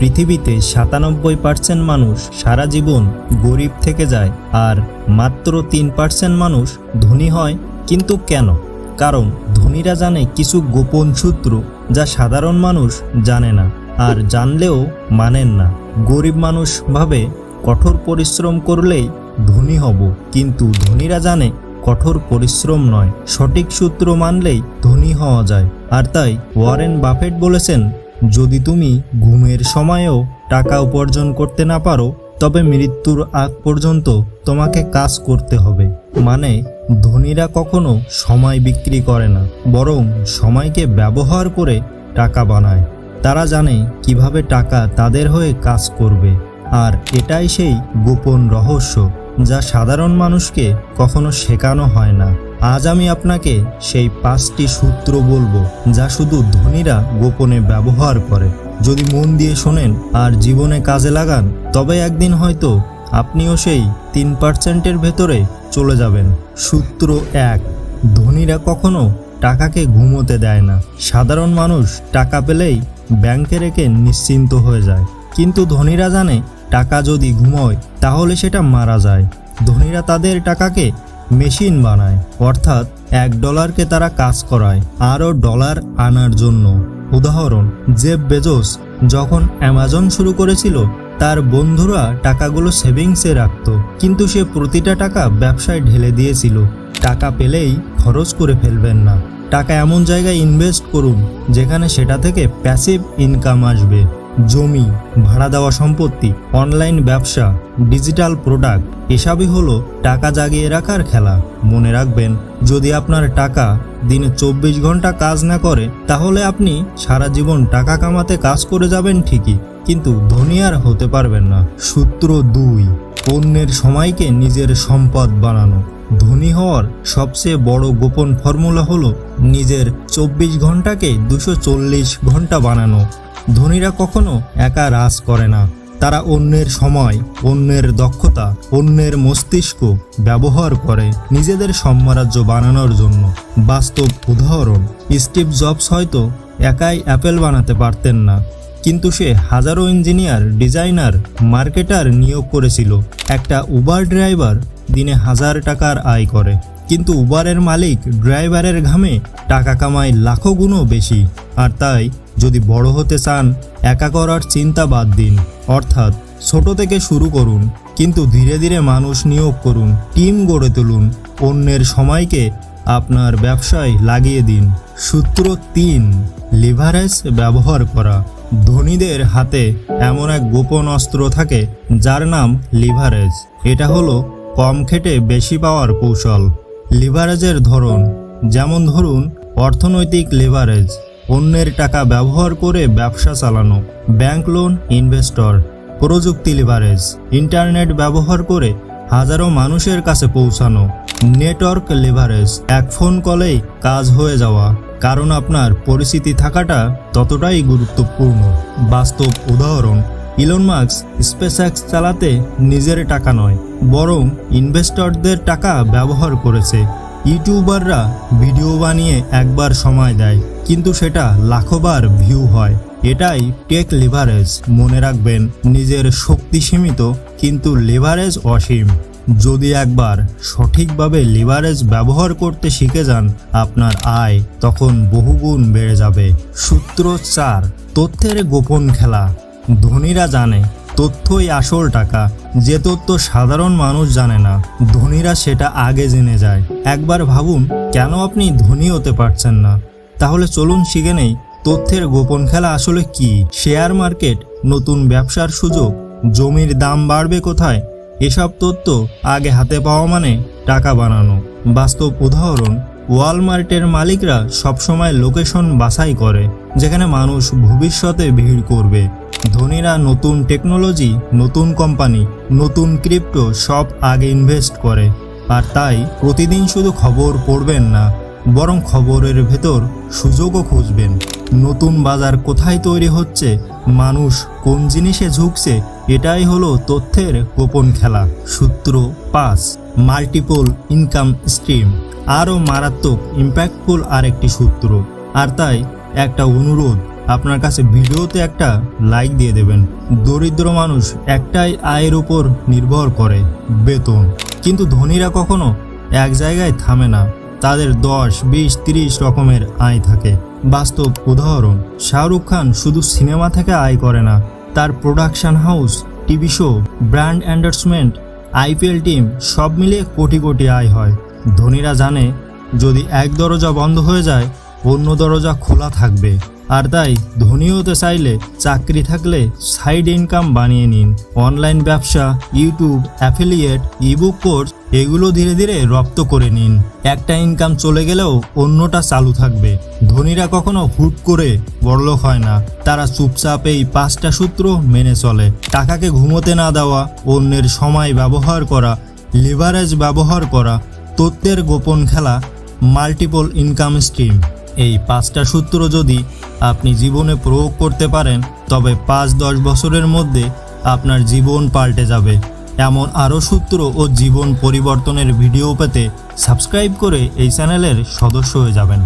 পৃথিবীতে সাতানব্বই পার্সেন্ট মানুষ সারা জীবন গরিব থেকে যায় আর মাত্র তিন পার্সেন্ট মানুষ ধনী হয়। কিন্তু কেন? কারণ ধনীরা জানে কিছু গোপন সূত্র যা সাধারণ মানুষ জানে না আর জানলেও মানেন না। গরিব মানুষ ভাবে কঠোর পরিশ্রম করলেই ধনী হব, কিন্তু ধনীরা জানে কঠোর পরিশ্রম নয়। সঠিক সূত্র মানলেই ধনী হওয়া যায়। আর তাই ওয়ারেন বাফেট বলেছেন যদি তুমি ঘুমের সময়েও টাকা উপার্জন করতে না পারো, তবে মৃত্যুর আগ পর্যন্ত তোমাকে কাজ করতে হবে। মানে ধনীরা কখনো সময় বিক্রি করে না, বরং সময়কে ব্যবহার করে টাকা বানায়। তারা জানে কীভাবে টাকা তাদের হয়ে কাজ করবে, আর এটাই সেই গোপন রহস্য যা সাধারণ মানুষকে কখনো শেখানো হয় না। আজ আমি আপনাকে সেই পাঁচটি সূত্র বলব যা শুধু ধনীরা গোপনে ব্যবহার করে। যদি মন দিয়ে শোনেন আর জীবনে কাজে লাগান, তবে একদিন হয়তো আপনিও সেই তিন পার্সেন্টের ভেতরে চলে যাবেন। সূত্র এক, ধনীরা কখনো টাকাকে ঘুমোতে দেয় না। সাধারণ মানুষ টাকা পেলেই ব্যাংকে রেখে নিশ্চিন্ত হয়ে যায়। কিন্তু ধনীরা জানে, টাকা যদি ঘুমোয়, তাহলে সেটা মারা যায়। ধনীরা তাদের টাকাকে মেশিন বানায়, অর্থাৎ এক ডলারকে তারা কাজ করায়, আরও ডলার আনার জন্য। উদাহরণ জেব বেজোস যখন অ্যামাজন শুরু করেছিল, তার বন্ধুরা টাকাগুলো সেভিংসে রাখত, কিন্তু সে প্রতিটা টাকা ব্যবসায় ঢেলে দিয়েছিল। টাকা পেলেই খরচ করে ফেলবেন না। টাকা এমন জায়গায় ইনভেস্ট করুন, যেখানে সেটা থেকে প্যাসিভ ইনকাম আসবে। জমি, ভাড়া দেওয়া সম্পত্তি, অনলাইন ব্যবসা, ডিজিটাল প্রোডাক্ট, এসবই হলো টাকা জাগিয়ে রাখার খেলা। মনে রাখবেন, যদি আপনার টাকা দিনে চব্বিশ ঘণ্টা কাজ না করে, তাহলে আপনি সারা জীবন টাকা কামাতে কাজ করে যাবেন ঠিকই, কিন্তু ধনী আর হতে পারবেন না। সূত্র দুই অন্যের সময়কে নিজের সম্পদ বানানো। ধনী হওয়ার সবচেয়ে বড় গোপন ফর্মুলা হলো নিজের চব্বিশ ঘন্টাকে দুশো ঘণ্টা বানানো। ধনীরা কখনো একা রাজ করে না। তারা অন্যের সময়, অন্যের দক্ষতা, অন্যের মস্তিষ্ক ব্যবহার করে নিজেদের সাম্রাজ্য বানানোর জন্য। বাস্তব উদাহরণ, স্টিভ জবস হয়তো একাই অ্যাপেল বানাতে পারতেন না, কিন্তু সে হাজারো ইঞ্জিনিয়ার, ডিজাইনার, মার্কেটার নিয়োগ করেছিল। একটা উবার ড্রাইভার দিনে হাজার টাকার আয় করে, কিন্তু উবারের মালিক ড্রাইভারের ঘামে টাকা কামায় লাখো গুণও বেশি। আর তাই যদি বড় হতে চান, একা করার চিন্তা বাদ দিন। অর্থাৎ, ছোট থেকে শুরু করুন, কিন্তু ধীরে ধীরে মানুষ নিয়োগ করুন, টিম গড়ে তুলুন, অন্যের সময়কে আপনার ব্যবসায় লাগিয়ে দিন। সূত্র তিন, লিভারেজ ব্যবহার করা। ধনীদের হাতে এমন এক গোপন অস্ত্র থাকে, যার নাম লিভারেজ। এটা হলো কম খেটে বেশি পাওয়ার কৌশল। লিভারেজের ধরন, যেমন ধরুন, অর্থনৈতিক লিভারেজ। অন্যের টাকা ব্যবহার করে ব্যবসা চালানো, ব্যাংক লোন, ইনভেস্টর, প্রযুক্তি লিভারেজ ইন্টারনেট ব্যবহার করে হাজারো মানুষের কাছে পৌঁছানো নেটওয়ার্ক লিভারেজ এক ফোন কলেই কাজ হয়ে যাওয়া। কারণ আপনার পরিস্থিতি থাকাটা ততটাই গুরুত্বপূর্ণ। বাস্তব উদাহরণ ইলন মার্কস স্পেসএক্স চালাতে নিজের টাকা নয়, বরং ইনভেস্টরদের টাকা ব্যবহার করেছে। ইউটিউবাররা ভিডিও বানিয়ে একবার সময় দেয়। কিন্তু সেটা লাখোবার ভিউ হয়। এটাই টেক লিভারেজ, মনে রাখবেন, নিজের শক্তি সীমিত, কিন্তু লিভারেজ অসীম। যদি একবার সঠিকভাবে লিভারেজ ব্যবহার করতে শিখে যান আপনার আয় তখন বহুগুণ বেড়ে যাবে। সূত্র চার, তথ্যের গোপন খেলা। ধনীরা জানে, তথ্যই আসল টাকা। যে তথ্য সাধারণ মানুষ জানে না, ধনীরা সেটা আগে জেনে যায়। একবার ভাবুন, কেন আপনি ধনী হতে পারছেন না? তাহলে চলুন শিখে নেই, তথ্যের গোপন খেলা আসলে কি? শেয়ার মার্কেট, নতুন ব্যবসার সুযোগ, জমির দাম বাড়বে কোথায়? এসব তথ্য আগে হাতে পাওয়া মানে টাকা বানানো। বাস্তব উদাহরণ, ওয়ালমার্টের মালিকরা সবসময় লোকেশন বাছাই করে, যেখানে মানুষ ভবিষ্যতে ভিড় করবে। ধনীরা নতুন টেকনোলজি, নতুন কোম্পানি, নতুন ক্রিপ্টো সব আগে ইনভেস্ট করে। আর তাই প্রতিদিন শুধু খবর পড়বেন না। বরং খবরের ভেতর সুযোগও খুঁজবেন। নতুন বাজার কোথায় তৈরি হচ্ছে? মানুষ কোন জিনিসে ঝুঁকছে? এটাই হলো তথ্যের গোপন খেলা। সূত্র পাঁচ, মাল্টিপল ইনকাম স্ট্রিম। আরও মারাত্মক, ইম্প্যাক্টফুল আরেকটি সূত্র। আর তাই একটা অনুরোধ, আপনার কাছে ভিডিওতে একটা লাইক দিয়ে দেবেন। দরিদ্র মানুষ একটাই আয়ের উপর নির্ভর করে, বেতন। কিন্তু ধনীরা কখনো এক জায়গায় থামে না। তাদের দশ, বিশ, তিরিশ রকমের আয় থাকে। বাস্তব উদাহরণ, শাহরুখ খান শুধু সিনেমা থেকে আয় করে না, তার production house, TV show, brand endorsement, IPL team সব মিলিয়ে কোটি কোটি আয় হয়। ধনীরা জানে, যদি এক দরজা বন্ধ হয়ে যায়, অন্য দরজা খোলা থাকবে। আর তাই ধনী হতে চাইলে চাকরি থাকলে সাইড ইনকাম বানিয়ে নিন। অনলাইন ব্যবসা, ইউটিউব, অ্যাফিলিয়েট, ইবুক কোর্স এগুলো ধীরে ধীরে রপ্ত করে নিন। একটা ইনকাম চলে গেলেও অন্যটা চালু থাকবে। ধনীরা কখনো হুট করে বড়লোক হয় না। তারা চুপচাপ এই পাঁচটা সূত্র মেনে চলে। টাকাকে ঘুমোতে না দেওয়া, অন্যের সময় ব্যবহার করা লিভারেজ ব্যবহার করা, তথ্যের গোপন খেলা মাল্টিপল ইনকাম স্ট্রিম এই পাঁচটা সূত্র যদি আপনি জীবনে প্রয়োগ করতে পারেন, তবে পাঁচ দশ বছরের মধ্যে আপনার জীবন পাল্টে যাবে। এমন আরও সূত্র ও জীবন পরিবর্তনের ভিডিও পেতে সাবস্ক্রাইব করে এই চ্যানেলের সদস্য হয়ে যাবেন।